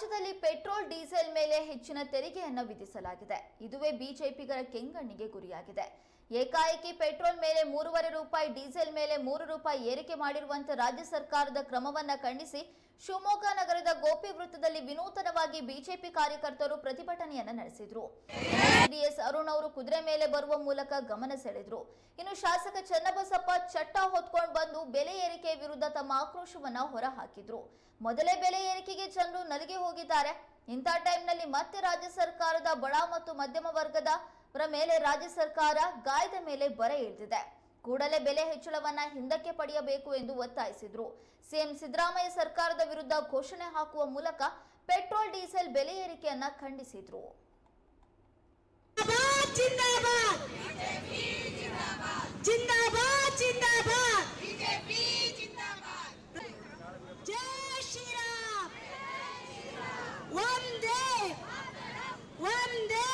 ರಾಜ್ಯದಲ್ಲಿ petrol, diesel ಮೇಲೆ ಹೆಚ್ಚಿನ ತೆರಿಗೆಯನ್ನು ವಿಧಿಸಲಾಗಿದೆ. ಇದುವೇ ಬಿಜೆಪಿಗರ ಕೆಂಗಣ್ಣಿಗೆ ಗುರಿಯಾಗಿದೆ. ಏಕಾಏಕಿ ಪೆಟ್ರೋಲ್ ಮೇಲೆ ಮೂರುವರೆ ರೂಪಾಯಿ, ಡೀಸೆಲ್ ಮೇಲೆ ಮೂರು ರೂಪಾಯಿ ಏರಿಕೆ ಮಾಡಿರುವಂತೆ ರಾಜ್ಯ ಸರ್ಕಾರದ ಕ್ರಮವನ್ನ ಖಂಡಿಸಿ ಶಿವಮೊಗ್ಗ ನಗರದ ಗೋಪಿ ವೃತ್ತದಲ್ಲಿ ವಿನೂತನವಾಗಿ ಬಿಜೆಪಿ ಕಾರ್ಯಕರ್ತರು ಪ್ರತಿಭಟನೆಯನ್ನು ನಡೆಸಿದ್ರು. ಡಿಎಸ್ ಅರುಣ್ ಅವರು ಕುದುರೆ ಮೇಲೆ ಬರುವ ಮೂಲಕ ಗಮನ ಸೆಳೆದ್ರು. ಇನ್ನು ಶಾಸಕ ಚನ್ನಬಸಪ್ಪ ಚಟ್ಟ ಹೊತ್ಕೊಂಡು ಬಂದು ಬೆಲೆ ಏರಿಕೆ ವಿರುದ್ಧ ತಮ್ಮ ಆಕ್ರೋಶವನ್ನ ಹೊರಹಾಕಿದ್ರು. ಮೊದಲೇ ಬೆಲೆ ಏರಿಕೆಗೆ ಜನರು ನಲಿಗೆ ಹೋಗಿದ್ದಾರೆ. ಇಂಥ ಟೈಮ್ನಲ್ಲಿ ಮತ್ತೆ ರಾಜ್ಯ ಸರ್ಕಾರದ ಬಡ ಮತ್ತು ಮಧ್ಯಮ ವರ್ಗದ ಮೇಲೆ ರಾಜ್ಯ ಸರ್ಕಾರ ಗಾಯದ ಮೇಲೆ ಬರ ಇಳಿದಿದೆ. ಕೂಡಲೇ ಬೆಲೆ ಹೆಚ್ಚಳವನ್ನ ಹಿಂದಕ್ಕೆ ಪಡೆಯಬೇಕು ಎಂದು ಒತ್ತಾಯಿಸಿದರು. ಸಿಎಂ ಸಿದ್ದರಾಮಯ್ಯ ಸರ್ಕಾರದ ವಿರುದ್ಧ ಘೋಷಣೆ ಹಾಕುವ ಮೂಲಕ ಪೆಟ್ರೋಲ್ ಡೀಸೆಲ್ ಬೆಲೆ ಏರಿಕೆಯನ್ನ ಖಂಡಿಸಿದ್ರು. ಒಂದೇ ಒಂದೇ!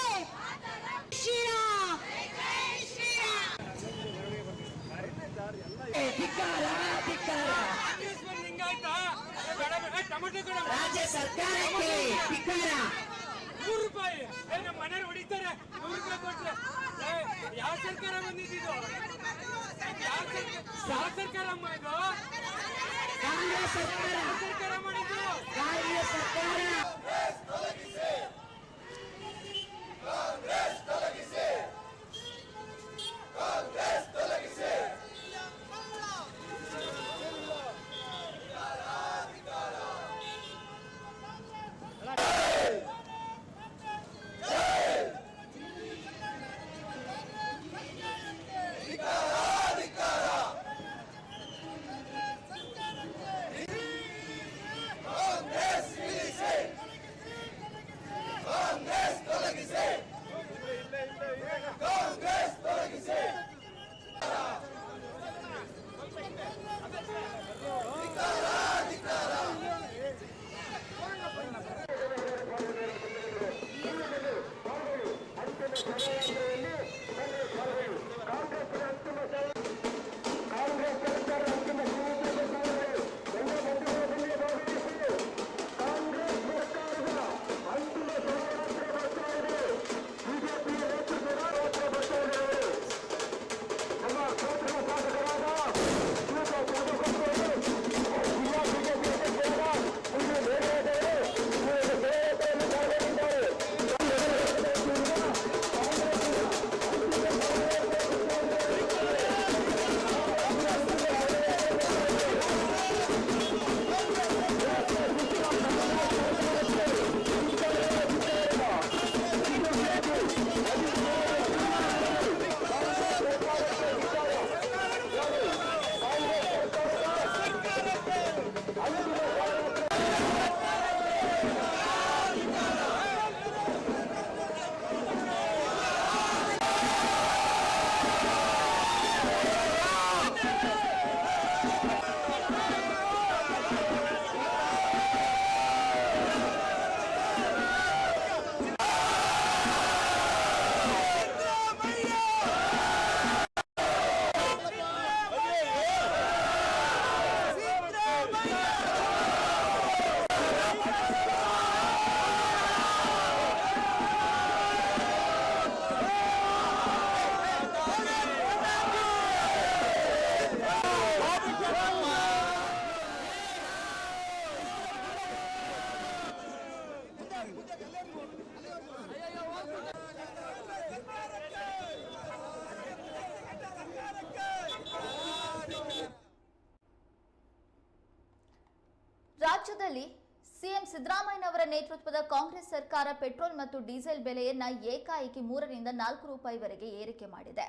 ಕಾಂಗ್ರೆಸ್ ಸರ್ಕಾರ ಪೆಟ್ರೋಲ್ ಮತ್ತು ಡೀಸೆಲ್ ಬೆಲೆಯನ್ನ ಏಕಾಏಕಿ ಮೂರರಿಂದ ನಾಲ್ಕು ರೂಪಾಯಿವರೆಗೆ ಏರಿಕೆ ಮಾಡಿದೆ.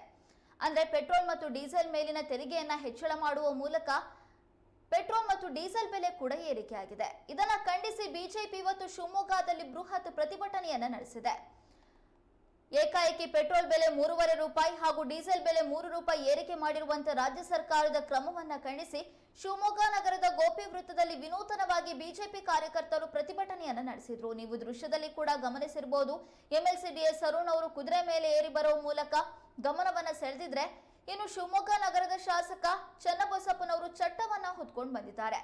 ಅಂದ್ರೆ ಪೆಟ್ರೋಲ್ ಮತ್ತು ಡೀಸೆಲ್ ಮೇಲಿನ ತೆರಿಗೆಯನ್ನ ಹೆಚ್ಚಳ ಮಾಡುವ ಮೂಲಕ ಪೆಟ್ರೋಲ್ ಮತ್ತು ಡೀಸೆಲ್ ಬೆಲೆ ಕೂಡ ಏರಿಕೆಯಾಗಿದೆ ಇದನ್ನ ಖಂಡಿಸಿ ಬಿಜೆಪಿ ಇವತ್ತು ಶಿವಮೊಗ್ಗದಲ್ಲಿ ಬೃಹತ್ ಪ್ರತಿಭಟನೆಯನ್ನ ನಡೆಸಿದೆ. ಏಕಾಏಕಿ ಪೆಟ್ರೋಲ್ ಬೆಲೆ ಮೂರುವರೆ ರೂಪಾಯಿ ಹಾಗೂ ಡೀಸೆಲ್ ಬೆಲೆ ಮೂರು ರೂಪಾಯಿ ಏರಿಕೆ ಮಾಡಿರುವಂತೆ ರಾಜ್ಯ ಸರ್ಕಾರದ ಕ್ರಮವನ್ನ ಖಂಡಿಸಿ ಶಿವಮೊಗ್ಗ ನಗರದ ಗೋಪಿ ವೃತ್ತದಲ್ಲಿ ವಿನೂತನವಾಗಿ ಬಿಜೆಪಿ ಕಾರ್ಯಕರ್ತರು ಪ್ರತಿಭಟನೆಯನ್ನು ನಡೆಸಿದ್ರು. ನೀವು ದೃಶ್ಯದಲ್ಲಿ ಕೂಡ ಗಮನಿಸಿರಬಹುದು ಎಂಎಲ್ಸಿ ಡಿಎಸ್ ಅರುಣ್ ಅವರು ಕುದುರೆ ಮೇಲೆ ಏರಿ ಬರುವ ಮೂಲಕ ಗಮನವನ್ನು ಸೆಳೆದಿದ್ರೆ ಇನ್ನು ಶಿವಮೊಗ್ಗ ನಗರದ ಶಾಸಕ ಚನ್ನಬಸಪ್ಪನವರು ಚಟ್ಟವನ್ನ ಹೊತ್ಕೊಂಡು ಬಂದಿದ್ದಾರೆ.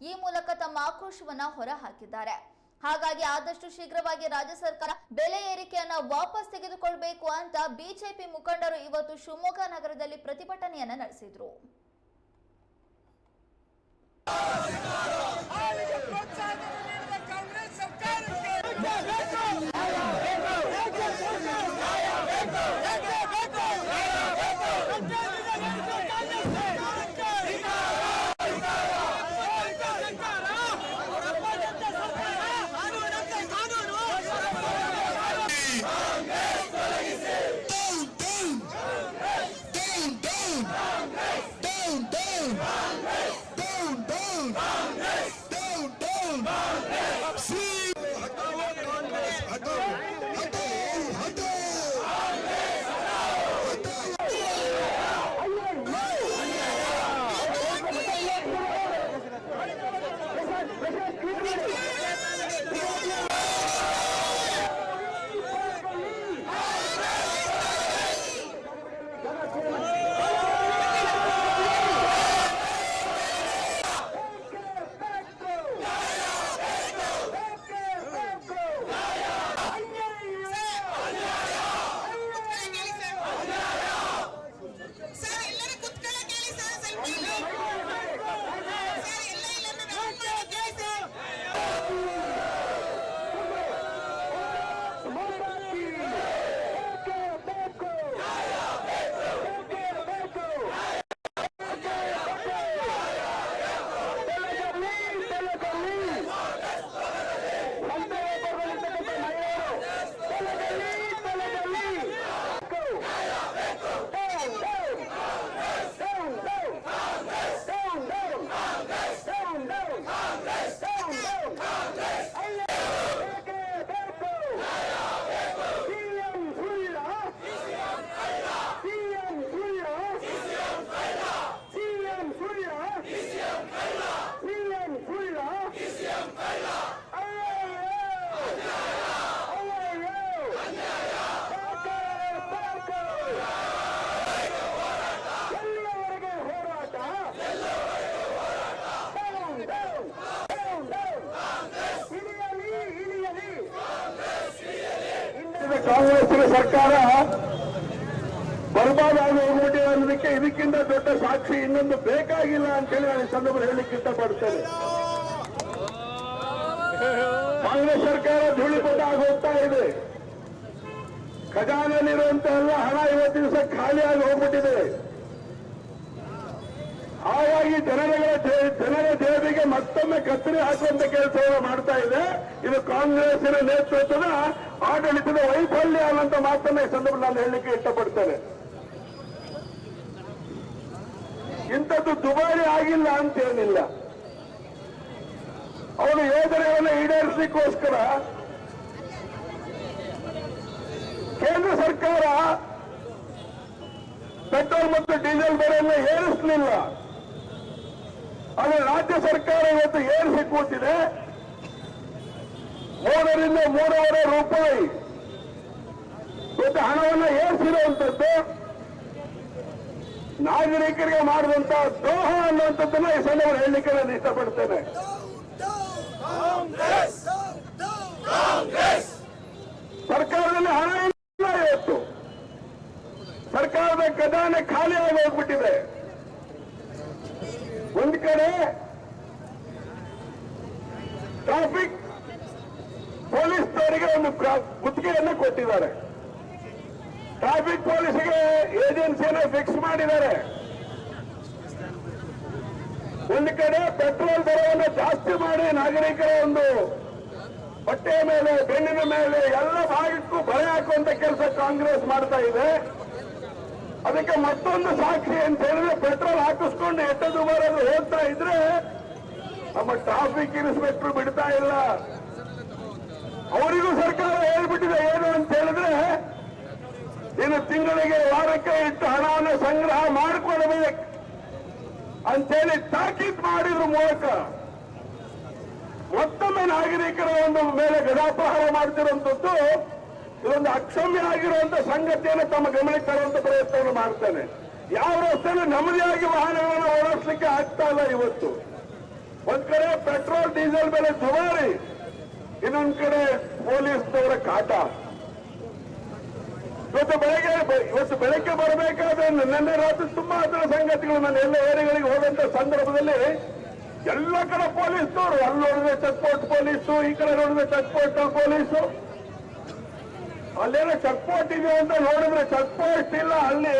ಈ ಮೂಲಕ ತಮ್ಮ ಆಕ್ರೋಶವನ್ನ ಹೊರ ಹಾಕಿದ್ದಾರೆ ಹಾಗಾಗಿ ಆದಷ್ಟು ಶೀಘ್ರವಾಗಿ ರಾಜ್ಯ ಸರ್ಕಾರ ಬೆಲೆ ಏರಿಕೆಯನ್ನ ವಾಪಸ್ ತೆಗೆದುಕೊಳ್ಬೇಕು ಅಂತ ಬಿಜೆಪಿ ಮುಖಂಡರು ಇವತ್ತು ಶಿವಮೊಗ್ಗ ನಗರದಲ್ಲಿ ಪ್ರತಿಭಟನೆಯನ್ನ ನಡೆಸಿದ್ರು. ಕಾಂಗ್ರೆಸ್ಸಿನ ಸರ್ಕಾರ ಬರ್ಬಾದಾಗಿ ಹೋಗ್ಬಿಟ್ಟಿದೆ ಅನ್ನೋದಕ್ಕೆ ಇದಕ್ಕಿಂತ ದೊಡ್ಡ ಸಾಕ್ಷಿ ಇನ್ನೊಂದು ಬೇಕಾಗಿಲ್ಲ ಅಂತೇಳಿ ನಾನು ಸಂದರ್ಭ ಹೇಳಲಿಕ್ಕೆ ಇಷ್ಟಪಡ್ತೇನೆ. ಕಾಂಗ್ರೆಸ್ ಸರ್ಕಾರ ಧೂಳಿಪಟ ಆಗಿ ಹೋಗ್ತಾ ಇದೆ. ಖಜಾನೆಯಲ್ಲಿರುವಂತಹ ಎಲ್ಲ ಹಣ ಇವತ್ತು ದಿವಸ ಖಾಲಿಯಾಗಿ ಹೋಗ್ಬಿಟ್ಟಿದೆ. ಹಾಗಾಗಿ ಜನಗಳ ಜನರ ಜೇಬಿಗೆ ಮತ್ತೊಮ್ಮೆ ಕತ್ತರಿ ಹಾಕುವಂತ ಕೆಲಸವನ್ನು ಮಾಡ್ತಾ ಇದೆ. ಇದು ಕಾಂಗ್ರೆಸ್ಸಿನ ನೇತೃತ್ವದ ಆಡಳಿತದ ವೈಫಲ್ಯ ಅನ್ನೋಂಥ ಮಾತನ್ನ ಈ ಸಂದರ್ಭ ನಾನು ಹೇಳಲಿಕ್ಕೆ ಇಷ್ಟಪಡ್ತೇನೆ. ಇಂಥದ್ದು ದುಬಾರಿ ಆಗಿಲ್ಲ ಅಂತ ಏನಿಲ್ಲ ಅವನು ಯೋಜನೆಗಳನ್ನು ಈಡೇರಿಸಲಿಕ್ಕೋಸ್ಕರ ಕೇಂದ್ರ ಸರ್ಕಾರ ಪೆಟ್ರೋಲ್ ಮತ್ತು ಡೀಸೆಲ್ ಬೆಲೆಯನ್ನು ಏರಿಸಲಿಲ್ಲ. ಆದರೆ ರಾಜ್ಯ ಸರ್ಕಾರ ಇವತ್ತು ಏರಿಸಿ ಕೂತಿದೆ. ಮೂರರಿಂದ ಮೂರುವರೆ ರೂಪಾಯಿ ಇವತ್ತು ಹಣವನ್ನು ಏರಿಸಿರುವಂತದ್ದು ನಾಗರಿಕರಿಗೆ ಮಾಡಿದಂತ ದ್ರೋಹ ಅನ್ನುವಂಥದ್ದನ್ನ ಈ ಸಂದರ್ಭದಲ್ಲಿ ಹೇಳಲಿಕ್ಕೆ ನಾನು ಇಷ್ಟಪಡ್ತೇನೆ. ಸರ್ಕಾರದಲ್ಲಿ ಹಣ ಇಲ್ಲ ಇವತ್ತು. ಸರ್ಕಾರದ ಖಜಾನೆ ಖಾಲಿಯಾಗಿ ಹೋಗ್ಬಿಟ್ಟಿದೆ. ಒಂದ್ ಕಡೆ ಟ್ರಾಫಿಕ್ ಪೊಲೀಸ್ನವರಿಗೆ ಒಂದು ಗುತ್ತಿಗೆಯನ್ನು ಕೊಟ್ಟಿದ್ದಾರೆ. ಟ್ರಾಫಿಕ್ ಪೊಲೀಸ್ಗೆ ಏಜೆನ್ಸಿಯನ್ನು ಫಿಕ್ಸ್ ಮಾಡಿದ್ದಾರೆ. ಒಂದು ಕಡೆ ಪೆಟ್ರೋಲ್ ದರವನ್ನು ಜಾಸ್ತಿ ಮಾಡಿ ನಾಗರಿಕರ ಒಂದು ಬಟ್ಟೆಯ ಮೇಲೆ, ಬೆನ್ನಿನ ಮೇಲೆ ಎಲ್ಲ ಭಾಗಕ್ಕೂ ಭಯ ಹಾಕುವಂತ ಕೆಲಸ ಕಾಂಗ್ರೆಸ್ ಮಾಡ್ತಾ ಇದೆ. ಅದಕ್ಕೆ ಮತ್ತೊಂದು ಸಾಕ್ಷಿ ಅಂತ ಹೇಳಿದ್ರೆ ಪೆಟ್ರೋಲ್ ಹಾಕಿಸ್ಕೊಂಡು ಎಟ್ಟದು ಬರೋದು ಹೋಗ್ತಾ ಇದ್ರೆ ನಮ್ಮ ಟ್ರಾಫಿಕ್ ಇನ್ಸ್ಪೆಕ್ಟರ್ ಬಿಡ್ತಾ ಇಲ್ಲ. ಅವರಿಗೂ ಸರ್ಕಾರ ಹೇಳ್ಬಿಟ್ಟಿದೆ ಏನು ಅಂತ ಹೇಳಿದ್ರೆ ಇನ್ನು ತಿಂಗಳಿಗೆ ವಾರಕ್ಕೆ ಇಷ್ಟು ಹಣವನ್ನು ಸಂಗ್ರಹ ಮಾಡಿಕೊಡಬೇಕು ಅಂತೇಳಿ ತಾಕೀತ್ ಮಾಡಿದ್ರ ಮೂಲಕ ಮತ್ತೊಮ್ಮೆ ನಾಗರಿಕರ ಒಂದು ಮೇಲೆ ಗದಾಪ್ರಹಾರ ಮಾಡ್ತಿರುವಂತದ್ದು ಇದೊಂದು ಅಕ್ಷಮ್ಯ ಆಗಿರುವಂತ ಸಂಗತಿಯನ್ನು ತಮ್ಮ ಗಮನಕ್ಕೆ ತರುವಂತ ಪ್ರಯತ್ನವನ್ನು ಮಾಡ್ತೇನೆ. ಯಾವ ರಸ್ತೆಯಲ್ಲಿ ಆಗಿ ವಾಹನಗಳನ್ನು ಓಡಿಸ್ಲಿಕ್ಕೆ ಆಗ್ತಾ ಇಲ್ಲ ಇವತ್ತು. ಒಂದ್ ಕಡೆ ಪೆಟ್ರೋಲ್, ಡೀಸೆಲ್ ಬೆಲೆ ದುಬಾರಿ ಇನ್ನೊಂದ್ ಕಡೆ ಪೊಲೀಸ್ನವರ ಕಾಟ. ಇವತ್ತು ಬೆಳಗ್ಗೆ ಇವತ್ತು ಬೆಳಗ್ಗೆ ಬರಬೇಕಾದ್ರೆ ನಿನ್ನೆ ರಾತ್ರಿ ತುಂಬಾ ಅದರ ಸಂಗತಿಗಳು ನಾನು ಎಲ್ಲ ಏರಿಯಾಗಳಿಗೆ ಹೋದಂತ ಸಂದರ್ಭದಲ್ಲಿ ಎಲ್ಲ ಕಡೆ ಪೊಲೀಸ್ನವರು ಅಲ್ಲಿ ನೋಡಿದ್ರೆ ಚೆಕ್ ಪೋಸ್ಟ್ ಪೊಲೀಸು, ಈ ಕಡೆ ನೋಡಿದ್ರೆ ಚೆಕ್ ಪೋಸ್ಟ್ ಪೊಲೀಸು. ಅಲ್ಲೇನೋ ಚೆಕ್ ಇದೆ ಅಂತ ನೋಡಿದ್ರೆ ಚೆಕ್ ಇಲ್ಲ, ಅಲ್ಲಿ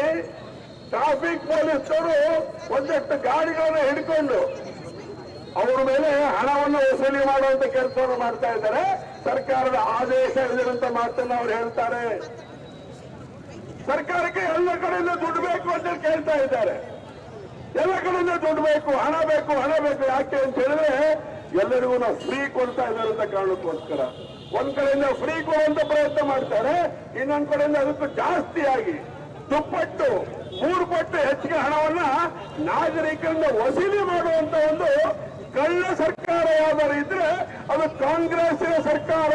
ಟ್ರಾಫಿಕ್ ಪೊಲೀಸರು ಒಂದಷ್ಟು ಗಾಡಿಗಳನ್ನ ಹಿಡ್ಕೊಂಡು ಅವರ ಮೇಲೆ ಹಣವನ್ನು ವಸೂಲಿ ಮಾಡುವಂತ ಕೆಲಸವನ್ನು ಮಾಡ್ತಾ ಇದ್ದಾರೆ. ಸರ್ಕಾರದ ಆದೇಶ ಇರುವಂತ ಮಾತನ್ನು ಅವ್ರು ಹೇಳ್ತಾರೆ. ಸರ್ಕಾರಕ್ಕೆ ಎಲ್ಲ ಕಡೆಯಿಂದ ದುಡ್ಡು ಬೇಕು ಅಂತ ಕೇಳ್ತಾ ಇದ್ದಾರೆ. ಎಲ್ಲ ಕಡೆಯಿಂದ ದುಡ್ಡು ಬೇಕು, ಹಣ ಬೇಕು ಹಣ ಬೇಕು, ಯಾಕೆ ಅಂತ ಹೇಳಿದ್ರೆ ಎಲ್ಲರಿಗೂ ನಾವು ಫ್ರೀ ಕೊಡ್ತಾ ಇದ್ದಾರೆ ಅಂತ ಕಾರಣಕ್ಕೋಸ್ಕರ. ಒಂದ್ ಕಡೆಯಿಂದ ಫ್ರೀ ಕೊಡುವಂತ ಪ್ರಯತ್ನ ಮಾಡ್ತಾರೆ, ಇನ್ನೊಂದ್ ಕಡೆಯಿಂದ ಅದಕ್ಕೂ ಜಾಸ್ತಿಯಾಗಿ ದುಪ್ಪಟ್ಟು, ಮೂರು ಪಟ್ಟು ಹೆಚ್ಚಿಗೆ ಹಣವನ್ನ ನಾಗರಿಕರಿಂದ ವಸೂಲಿ ಮಾಡುವಂತ ಒಂದು ಕಳ್ಳ ಸರ್ಕಾರ ಯಾವ್ದಾರು ಇದ್ರೆ ಅದು ಕಾಂಗ್ರೆಸ್ಸಿನ ಸರ್ಕಾರ.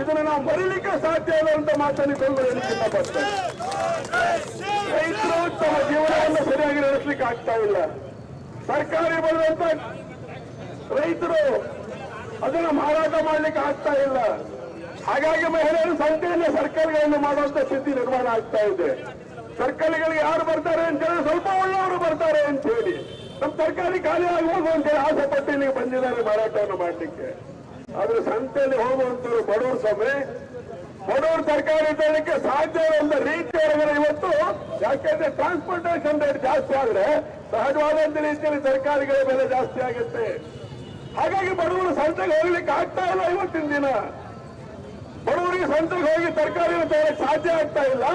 ಇದನ್ನ ನಾವು ಮರಿಲಿಕ್ಕೆ ಸಾಧ್ಯ ಇಲ್ಲ ಅಂತ ಮಾತನ್ನು ಕೊಂಡು ಹೇಳಿಕ್ಕಿಂತ ಬರ್ತೇನೆ ರೈತರು ತಮ್ಮ ಜೀವನವನ್ನು ಸರಿಯಾಗಿ ನಡೆಸಲಿಕ್ಕೆ ಆಗ್ತಾ ಇಲ್ಲ. ಸರ್ಕಾರಿ ಬರುವಂತ ರೈತರು ಅದನ್ನ ಮಾರಾಟ ಮಾಡ್ಲಿಕ್ಕೆ ಆಗ್ತಾ ಇಲ್ಲ. ಹಾಗಾಗಿ ಮಹಿಳೆಯರು ಸಂತೆಯನ್ನು ಸರ್ಕಾರಗಳನ್ನು ಮಾಡುವಂತ ಸ್ಥಿತಿ ನಿರ್ಮಾಣ ಆಗ್ತಾ ಇದೆ. ಸರ್ಕಾರಗಳಿಗೆ ಯಾರು ಬರ್ತಾರೆ ಅಂತ ಹೇಳಿ ಸ್ವಲ್ಪ ಒಳ್ಳೆಯವರು ಬರ್ತಾರೆ ಅಂತ ಹೇಳಿ. ನಮ್ಮ ತರಕಾರಿ ಖಾಲಿ ಆಗ್ಬೋದು ಅಂತ ಆಸೆ ಪಟ್ಟಿ ಇಲ್ಲಿಗೆ ಬಂದಿದ್ದಾರೆ ಮಾರಾಟವನ್ನು ಮಾಡ್ಲಿಕ್ಕೆ. ಆದ್ರೆ ಸಂತೆಯಲ್ಲಿ ಹೋಗುವಂತವ್ರು ಬಡವರು ಸ್ವಾಮಿ, ಬಡವರು ತರಕಾರಿ ತರಲಿಕ್ಕೆ ಸಾಧ್ಯ ಇರುವಂತ ಇವತ್ತು ಯಾಕೆಂದ್ರೆ ಟ್ರಾನ್ಸ್ಪೋರ್ಟೇಷನ್ ರೇಟ್ ಜಾಸ್ತಿ ಆದ್ರೆ ಸಹಜವಾದಂತ ರೀತಿಯಲ್ಲಿ ತರಕಾರಿಗಳ ಬೆಲೆ ಜಾಸ್ತಿ ಆಗುತ್ತೆ. ಹಾಗಾಗಿ ಬಡವರು ಸಂತೆಗೆ ಹೋಗ್ಲಿಕ್ಕೆ ಆಗ್ತಾ ಇಲ್ಲ ಇವತ್ತಿನ ದಿನ. ಬಡವರಿಗೆ ಸಂತೆಗೆ ಹೋಗಿ ತರಕಾರಿ ತಗೊಳ್ಳಕ್ಕೆ ಸಾಧ್ಯ ಆಗ್ತಾ ಇಲ್ಲ.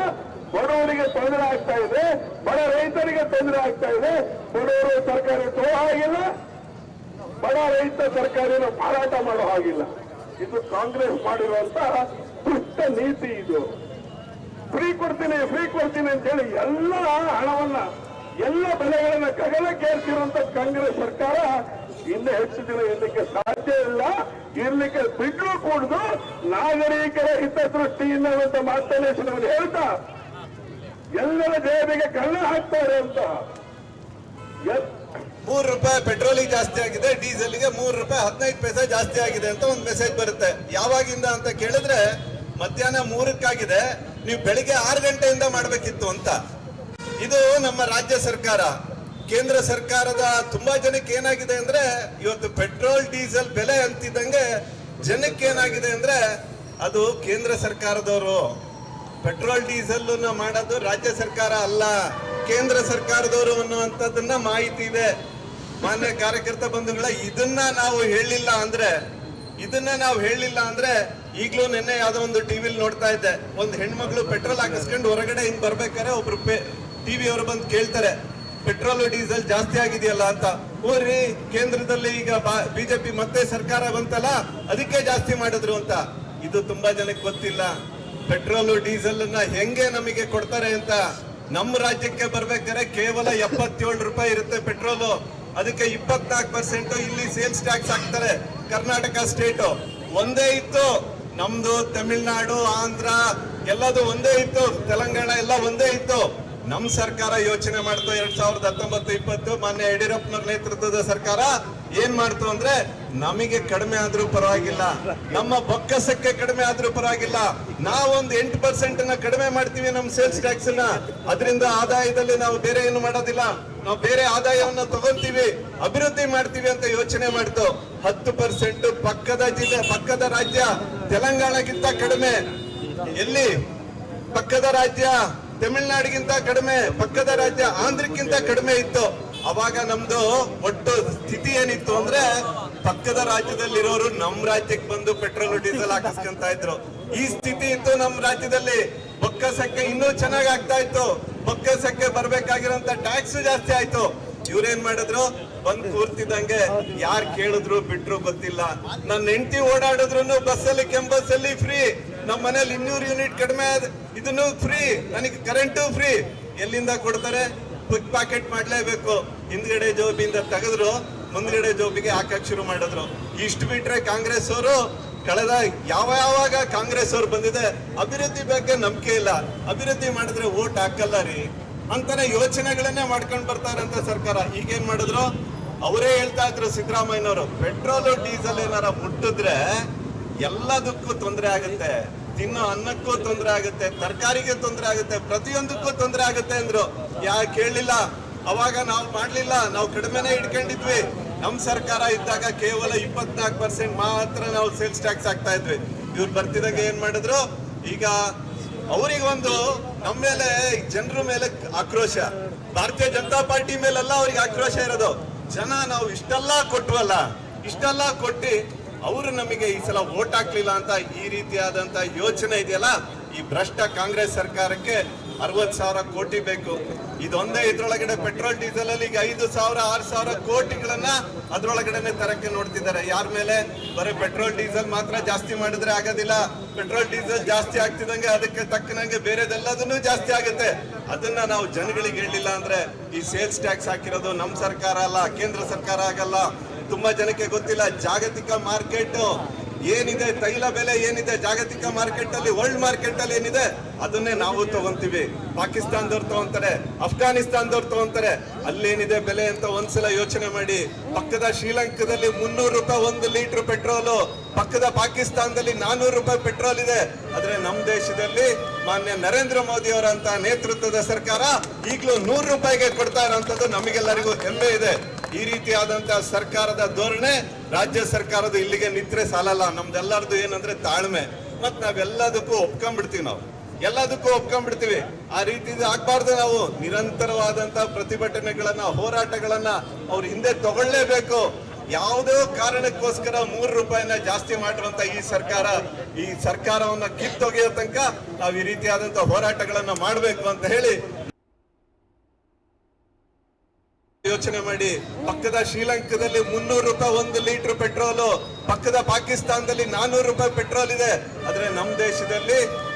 ಬಡವರಿಗೆ ತೊಂದರೆ ಆಗ್ತಾ ಇದೆ, ಬಡ ರೈತರಿಗೆ ತೊಂದರೆ ಆಗ್ತಾ ಇದೆ. ಬಡವರು ಸರ್ಕಾರ ತೋ ಹಾಗಿಲ್ಲ, ಬಡ ರೈತ ತರಕಾರಿನ ಮಾರಾಟ ಮಾಡೋ ಹಾಗಿಲ್ಲ. ಇದು ಕಾಂಗ್ರೆಸ್ ಮಾಡಿರುವಂತ ದುಷ್ಟ ನೀತಿ ಇದು. ಫ್ರೀ ಕೊಡ್ತೀನಿ ಫ್ರೀ ಕೊಡ್ತೀನಿ ಅಂತ ಹೇಳಿ ಎಲ್ಲ ಹಣವನ್ನ, ಎಲ್ಲ ಬೆಲೆಗಳನ್ನ ಕಗಲಕ್ಕೇರ್ತಿರುವಂತ ಕಾಂಗ್ರೆಸ್ ಸರ್ಕಾರ ಇನ್ನು ಹೆಚ್ಚು ದಿನ ಇರ್ಲಿಕ್ಕೆ ಸಾಧ್ಯ ಇಲ್ಲ. ಇರ್ಲಿಕ್ಕೆ ಬಿಡ್ಲು ಕೂಡುದು ನಾಗರಿಕರ ಹಿತದೃಷ್ಟಿಯಿಂದ ಮಾತನ್ನೇ ಹೇಳ್ತಾ ಎಲ್ಲರ ಜೇಬಿಗೆ ಕಳ್ಳ ಹಾಕ್ತಾರೆ ಅಂತ. ಮೂರ್ ಮೂರು ರೂಪಾಯಿ ಪೆಟ್ರೋಲಿಗೆ ಜಾಸ್ತಿ ಆಗಿದೆ, ಡೀಸೆಲ್ಗೆ ಮೂರು ರೂಪಾಯಿ ಹದಿನೈದು ಪೈಸೆ ಜಾಸ್ತಿ ಆಗಿದೆ ಅಂತ ಒಂದು ಮೆಸೇಜ್ ಬರುತ್ತೆ. ಯಾವಾಗಿಂದ ಅಂತ ಕೇಳಿದ್ರೆ ಮಧ್ಯಾಹ್ನ ಮೂರಕ್ಕಾಗಿದೆ, ನೀವು ಬೆಳಿಗ್ಗೆ ಆರು ಗಂಟೆಯಿಂದ ಮಾಡಬೇಕಿತ್ತು ಅಂತ. ಇದು ನಮ್ಮ ರಾಜ್ಯ ಸರ್ಕಾರ. ಕೇಂದ್ರ ಸರ್ಕಾರದ ತುಂಬಾ ಜನಕ್ಕೆ ಏನಾಗಿದೆ ಅಂದ್ರೆ, ಇವತ್ತು ಪೆಟ್ರೋಲ್, ಡೀಸೆಲ್ ಬೆಲೆ ಅಂತಿದ್ದಂಗೆ ಜನಕ್ಕೆ ಏನಾಗಿದೆ ಅಂದ್ರೆ, ಅದು ಕೇಂದ್ರ ಸರ್ಕಾರದವರು. ಪೆಟ್ರೋಲ್ ಡೀಸೆಲ್ ಮಾಡೋದು ರಾಜ್ಯ ಸರ್ಕಾರ ಅಲ್ಲ, ಕೇಂದ್ರ ಸರ್ಕಾರದವರು ಅನ್ನುವಂಥದ್ದನ್ನ ಮಾಹಿತಿ ಇದೆ. ಮಾನ್ಯ ಕಾರ್ಯಕರ್ತ ಬಂಧುಗಳ, ಇದನ್ನ ನಾವು ಹೇಳಿಲ್ಲ ಅಂದ್ರೆ, ಇದನ್ನ ನಾವು ಹೇಳಿಲ್ಲ ಅಂದ್ರೆ ಈಗಲೂ ನಿನ್ನೆ ಯಾವ್ದೋ ಒಂದು ಟಿವಿಲಿ ನೋಡ್ತಾ ಇದ್ದೆ. ಒಂದು ಹೆಣ್ಮಗಳು ಪೆಟ್ರೋಲ್ ಹಾಕಿಸ್ಕೊಂಡು ಹೊರಗಡೆ ಹಿಂಗ್ ಬರ್ಬೇಕಾರೆ ಒಬ್ರು ಟಿವಿ ಅವರು ಬಂದು ಕೇಳ್ತಾರೆ, ಪೆಟ್ರೋಲ್, ಡೀಸೆಲ್ ಜಾಸ್ತಿ ಆಗಿದೆಯಲ್ಲ ಅಂತ. ಊರಿ ಕೇಂದ್ರದಲ್ಲಿ ಈಗ ಬಿಜೆಪಿ ಮತ್ತೆ ಸರ್ಕಾರ ಬಂತಲ್ಲ, ಅದಕ್ಕೆ ಜಾಸ್ತಿ ಮಾಡಿದ್ರು ಅಂತ. ಇದು ತುಂಬಾ ಜನಕ್ಕೆ ಗೊತ್ತಿಲ್ಲ. ಪೆಟ್ರೋಲ್ ಡೀಸೆಲ್ ಅನ್ನ ಹೆಂಗೆ ನಮಗೆ ಕೊಡ್ತಾರೆ ಅಂತ ನಮ್ಮ ರಾಜ್ಯಕ್ಕೆ ಬರ್ಬೇಕಾದ್ರೆ ಕೇವಲ ಎಪ್ಪತ್ತೇಳು ರೂಪಾಯಿ ಇರುತ್ತೆ ಪೆಟ್ರೋಲು. ಅದಕ್ಕೆ ಇಪ್ಪತ್ನಾಲ್ಕು ಪರ್ಸೆಂಟ್ ಇಲ್ಲಿ ಸೇಲ್ಸ್ ಟ್ಯಾಕ್ಸ್ ಹಾಕ್ತಾರೆ ಕರ್ನಾಟಕ ಸ್ಟೇಟ್ ಒಂದೇ ಇತ್ತು. ನಮ್ದು ತಮಿಳ್ನಾಡು, ಆಂಧ್ರ ಎಲ್ಲದು ಒಂದೇ ಇತ್ತು. ತೆಲಂಗಾಣ ಎಲ್ಲ ಒಂದೇ ಇತ್ತು. ನಮ್ಮ ಸರ್ಕಾರ ಯೋಚನೆ ಮಾಡ್ತು ಎರಡ್ ಸಾವಿರದ ಹತ್ತೊಂಬತ್ತು, ಇಪ್ಪತ್ತು, ಮಾನ್ಯ ಯಡಿಯೂರಪ್ಪನವ್ರ ನೇತೃತ್ವದ ಸರ್ಕಾರ ಏನ್ ಮಾಡ್ತು ಅಂದ್ರೆ ನಮಗೆ ಕಡಿಮೆ ಆದ್ರೂ ಪರವಾಗಿಲ್ಲ. ನಮ್ಮ ಬೊಕ್ಕಸಕ್ಕೆ ಕಡಿಮೆ ಆದ್ರೂ ಪರವಾಗಿಲ್ಲ. ನಾವೊಂದು ಎಂಟು ಪರ್ಸೆಂಟ್ನ ಕಡಿಮೆ ಮಾಡ್ತೀವಿ ನಮ್ಮ ಸೇಲ್ಸ್ ಟ್ಯಾಕ್ಸ್ನ ಅದರಿಂದ ಆದಾಯದಲ್ಲಿ ನಾವು ಬೇರೆ ಏನು ಮಾಡೋದಿಲ್ಲ. ನಾವು ಬೇರೆ ಆದಾಯವನ್ನು ತಗೊಂತೀವಿ ಅಭಿವೃದ್ಧಿ ಮಾಡ್ತೀವಿ ಅಂತ ಯೋಚನೆ ಮಾಡ್ತು. ಹತ್ತು ಪರ್ಸೆಂಟ್ ಪಕ್ಕದ ಜಿಲ್ಲೆ, ಪಕ್ಕದ ರಾಜ್ಯ, ತೆಲಂಗಾಣಕ್ಕಿಂತ ಕಡಿಮೆ. ಎಲ್ಲಿ? ಪಕ್ಕದ ರಾಜ್ಯ, ತಮಿಳ್ನಾಡಿಗಿಂತ ಕಡಿಮೆ, ಪಕ್ಕದ ರಾಜ್ಯ, ಆಂಧ್ರಕ್ಕಿಂತ ಕಡಿಮೆ ಇತ್ತು. ಅವಾಗ ನಮ್ದು ಒಟ್ಟು ಸ್ಥಿತಿ ಏನಿತ್ತು ಅಂದ್ರೆ ಪಕ್ಕದ ರಾಜ್ಯದಲ್ಲಿರೋರು ನಮ್ ರಾಜ್ಯಕ್ಕೆ ಬಂದು ಪೆಟ್ರೋಲ್ ಡೀಸೆಲ್ ಹಾಕಿಸ್ಕೊಂತ ಇದ್ರು. ಈ ಸ್ಥಿತಿ ಇತ್ತು ನಮ್ ರಾಜ್ಯದಲ್ಲಿ. ಬೊಕ್ಕಸಕ್ಕೆ ಇನ್ನೂ ಚೆನ್ನಾಗ್ ಆಗ್ತಾ ಇತ್ತು. ಬೊಕ್ಕಸಕ್ಕೆ ಬರ್ಬೇಕಾಗಿರೋಂತ ಟ್ಯಾಕ್ಸ್ ಜಾಸ್ತಿ ಆಯ್ತು. ಇವ್ರೇನ್ ಮಾಡಿದ್ರು? ಬಂದ್ ಕೂರ್ತಿದ್ದಂಗೆ ಯಾರ್ ಕೇಳಿದ್ರು ಬಿಟ್ರು ಗೊತ್ತಿಲ್ಲ. ನನ್ನ ಹೆಂಡತಿ ಓಡಾಡಿದ್ರು ಬಸ್ಸಲ್ಲಿ, ಕೆಂಬಸ್ಸಲ್ಲಿ ಫ್ರೀ ನಮ್ಮ ಮನೇಲಿ ಇನ್ನೂರು ಯೂನಿಟ್ ಕಡಿಮೆ ಇದನ್ನು ಫ್ರೀ ನನಗೆ ಕರೆಂಟು ಫ್ರೀ ಎಲ್ಲಿಂದ ಕೊಡ್ತಾರೆ? ಕ್ವಿಕ್ ಪಾಕೆಟ್ ಮಾಡ್ಲೇಬೇಕು. ಹಿಂದ್ಗಡೆ ಜೋಬಿಂದ ತೆಗೆದ್ರು, ಮುಂದ್ಗಡೆ ಜೋಬಿಗೆ ಹಾಕಕ್ ಶುರು ಮಾಡಿದ್ರು. ಇಷ್ಟು ಬಿಟ್ರೆ ಕಾಂಗ್ರೆಸ್ ಅವರು ಕಳೆದ ಯಾವ ಯಾವಾಗ ಕಾಂಗ್ರೆಸ್ ಅವ್ರು ಬಂದಿದೆ, ಅಭಿವೃದ್ಧಿ ಬಗ್ಗೆ ನಂಬಿಕೆ ಇಲ್ಲ. ಅಭಿವೃದ್ಧಿ ಮಾಡಿದ್ರೆ ಓಟ್ ಹಾಕಲ್ಲ ರೀ. ಅಂತಾನೆ ಯೋಚನೆಗಳನ್ನೇ ಮಾಡ್ಕೊಂಡ್ ಬರ್ತಾರಂತ ಸರ್ಕಾರ. ಈಗೇನ್ ಮಾಡಿದ್ರು? ಅವರೇ ಹೇಳ್ತಾ ಇದ್ರು ಸಿದ್ದರಾಮಯ್ಯನವರು, ಪೆಟ್ರೋಲ್, ಡೀಸೆಲ್ ಏನಾರ ಮುಟ್ಟಿದ್ರೆ ಎಲ್ಲದಕ್ಕೂ ತೊಂದರೆ ಆಗುತ್ತೆ. ತಿನ್ನೋ ಅನ್ನಕ್ಕೂ ತೊಂದರೆ ಆಗುತ್ತೆ, ತರಕಾರಿಗೆ ತೊಂದರೆ ಆಗುತ್ತೆ, ಪ್ರತಿಯೊಂದಕ್ಕೂ ತೊಂದರೆ ಆಗುತ್ತೆ ಅಂದ್ರು. ಯಾ ಕೇಳಲಿಲ್ಲ ಅವಾಗ ನಾವು ಮಾಡಲಿಲ್ಲ, ನಾವು ಕಡಿಮೆನೆ ಇಟ್ಕೊಂಡಿದ್ವಿ. ನಮ್ಮ ಸರ್ಕಾರ ಇದ್ದಾಗ ಕೇವಲ ಇಪ್ಪತ್ನಾಲ್ಕು ಪರ್ಸೆಂಟ್ ಮಾತ್ರ ನಾವು ಸೇಲ್ಸ್ ಟ್ಯಾಕ್ಸ್ ಆಗ್ತಾ ಇದ್ವಿ. ಇವ್ರು ಬರ್ತಿದಾಗ ಏನ್ ಮಾಡಿದ್ರು? ಈಗ ಅವರಿಗೊಂದು ನಮ್ಮ ಮೇಲೆ, ಜನರ ಮೇಲೆ ಆಕ್ರೋಶ. ಭಾರತೀಯ ಜನತಾ ಪಾರ್ಟಿ ಮೇಲೆಲ್ಲ ಅವ್ರಿಗೆ ಆಕ್ರೋಶ ಇರೋದು. ಜನ ನಾವು ಇಷ್ಟೆಲ್ಲ ಕೊಟ್ವಲ್ಲ, ಇಷ್ಟೆಲ್ಲ ಕೊಟ್ಟು ಅವರು ನಮಗೆ ಈ ಸಲ ವೋಟ್ ಹಾಕ್ಲಿಲ್ಲ ಅಂತ ಈ ರೀತಿಯಾದಂತ ಯೋಚನೆ ಇದೆಯಲ್ಲ? ಈ ಭ್ರಷ್ಟ ಕಾಂಗ್ರೆಸ್ ಸರ್ಕಾರಕ್ಕೆ ಅರವತ್ ಸಾವಿರ ಕೋಟಿ ಬೇಕು. ಇದೊಂದೇ ಇದ್ರೊಳಗಡೆ ಪೆಟ್ರೋಲ್, ಡೀಸೆಲ್ ಅಲ್ಲಿ ಈಗ ಐದು ಸಾವಿರ, ಆರು ಸಾವಿರ ಕೋಟಿಗಳನ್ನ ಅದ್ರೊಳಗಡೆನೆ ತರಕ್ಕೆ ನೋಡ್ತಿದ್ದಾರೆ. ಯಾರ ಮೇಲೆ? ಬರೀ ಪೆಟ್ರೋಲ್, ಡೀಸೆಲ್ ಮಾತ್ರ ಜಾಸ್ತಿ ಮಾಡಿದ್ರೆ ಆಗೋದಿಲ್ಲ. ಪೆಟ್ರೋಲ್, ಡೀಸೆಲ್ ಜಾಸ್ತಿ ಆಗ್ತಿದಂಗೆ ಅದಕ್ಕೆ ತಕ್ಕನಂಗೆ ಬೇರೆದೆಲ್ಲದನ್ನು ಜಾಸ್ತಿ ಆಗುತ್ತೆ. ಅದನ್ನ ನಾವು ಜನಗಳಿಗೆ ಹೇಳಿಲ್ಲ ಅಂದ್ರೆ ಈ ಸೇಲ್ಸ್ ಟ್ಯಾಕ್ಸ್ ಹಾಕಿರೋದು ನಮ್ಮ ಸರ್ಕಾರ ಅಲ್ಲ, ಕೇಂದ್ರ ಸರ್ಕಾರ ಆಗಲ್ಲ. ತುಂಬಾ ಜನಕ್ಕೆ ಗೊತ್ತಿಲ್ಲ, ಜಾಗತಿಕ ಮಾರ್ಕೆಟ್ ಏನಿದೆ, ತೈಲ ಬೆಲೆ ಏನಿದೆ, ಜಾಗತಿಕ ಮಾರ್ಕೆಟ್ ಅಲ್ಲಿ ವರ್ಲ್ಡ್ ಮಾರ್ಕೆಟ್ ಅಲ್ಲಿ ಏನಿದೆ, ಅದನ್ನೇ ನಾವು ತಗೊಂತೀವಿ. ಪಾಕಿಸ್ತಾನದವ್ರು ತಗೊಂತಾರೆ ಅಫ್ಘಾನಿಸ್ತಾನದವ್ರು ತಗೊಂತಾರೆ. ಅಲ್ಲೇನಿದೆ ಬೆಲೆ ಅಂತ ಒಂದ್ಸಲ ಯೋಚನೆ ಮಾಡಿ. ಪಕ್ಕದ ಶ್ರೀಲಂಕಾದಲ್ಲಿ ಮುನ್ನೂರು ರೂಪಾಯಿ ಒಂದು ಲೀಟರ್ ಪೆಟ್ರೋಲು, ಪಕ್ಕದ ಪಾಕಿಸ್ತಾನದಲ್ಲಿ ನಾನೂರು ರೂಪಾಯಿ ಪೆಟ್ರೋಲ್ ಇದೆ. ಆದ್ರೆ ನಮ್ಮ ದೇಶದಲ್ಲಿ ಮಾನ್ಯ ನರೇಂದ್ರ ಮೋದಿ ಅವರಂತ ನೇತೃತ್ವದ ಸರ್ಕಾರ ಈಗಲೂ ನೂರು ರೂಪಾಯಿಗೆ ಕೊಡ್ತಾ ಇರೋಂಥದ್ದು ನಮಗೆಲ್ಲರಿಗೂ ಹೆಮ್ಮೆ ಇದೆ. ಈ ರೀತಿಯಾದಂತಹ ಸರ್ಕಾರದ ಧೋರಣೆ ರಾಜ್ಯ ಸರ್ಕಾರದ ಇಲ್ಲಿಗೆ ನಿತ್ರೆ ಸಾಲಲ್ಲ. ನಮ್ದೆಲ್ಲರದು ಏನಂದ್ರೆ ತಾಳ್ಮೆ. ಮತ್ ನಾವೆಲ್ಲದಕ್ಕೂ ಒಪ್ಕೊಂಡ್ಬಿಡ್ತೀವಿ ನಾವು. ಎಲ್ಲದಕ್ಕೂ ಒಪ್ಕೊಂಡ್ಬಿಡ್ತೀವಿ. ಆ ರೀತಿ ಆಗ್ಬಾರ್ದು ನಾವು. ನಿರಂತರವಾದಂತ ಪ್ರತಿಭಟನೆಗಳನ್ನ, ಹೋರಾಟಗಳನ್ನ ಅವ್ರ ಹಿಂದೆ ತಗೊಳ್ಳೇಬೇಕು. ಯಾವುದೋ ಕಾರಣಕ್ಕೋಸ್ಕರ ಮೂರು ರೂಪಾಯಿನ ಜಾಸ್ತಿ ಮಾಡಿರುವಂತ ಈ ಸರ್ಕಾರ, ಈ ಸರ್ಕಾರವನ್ನ ಕಿತ್ತೊಗೆಯೋ ತನಕ ನಾವು ಈ ರೀತಿಯಾದಂತ ಹೋರಾಟಗಳನ್ನ ಮಾಡಬೇಕು ಅಂತ ಹೇಳಿ ಯೋಚನೆ ಮಾಡಿ, ಪಕ್ಕದ ಶ್ರೀಲಂಕಾದಲ್ಲಿ ಮುನ್ನೂರು ರೂಪಾಯಿ ಒಂದು ಲೀಟರ್ ಪೆಟ್ರೋಲು, ಪಕ್ಕದ ಪಾಕಿಸ್ತಾನದಲ್ಲಿ ನಾನೂರು ರೂಪಾಯಿ ಪೆಟ್ರೋಲ್ ಇದೆ. ಆದ್ರೆ ನಮ್ಮ ದೇಶದಲ್ಲಿ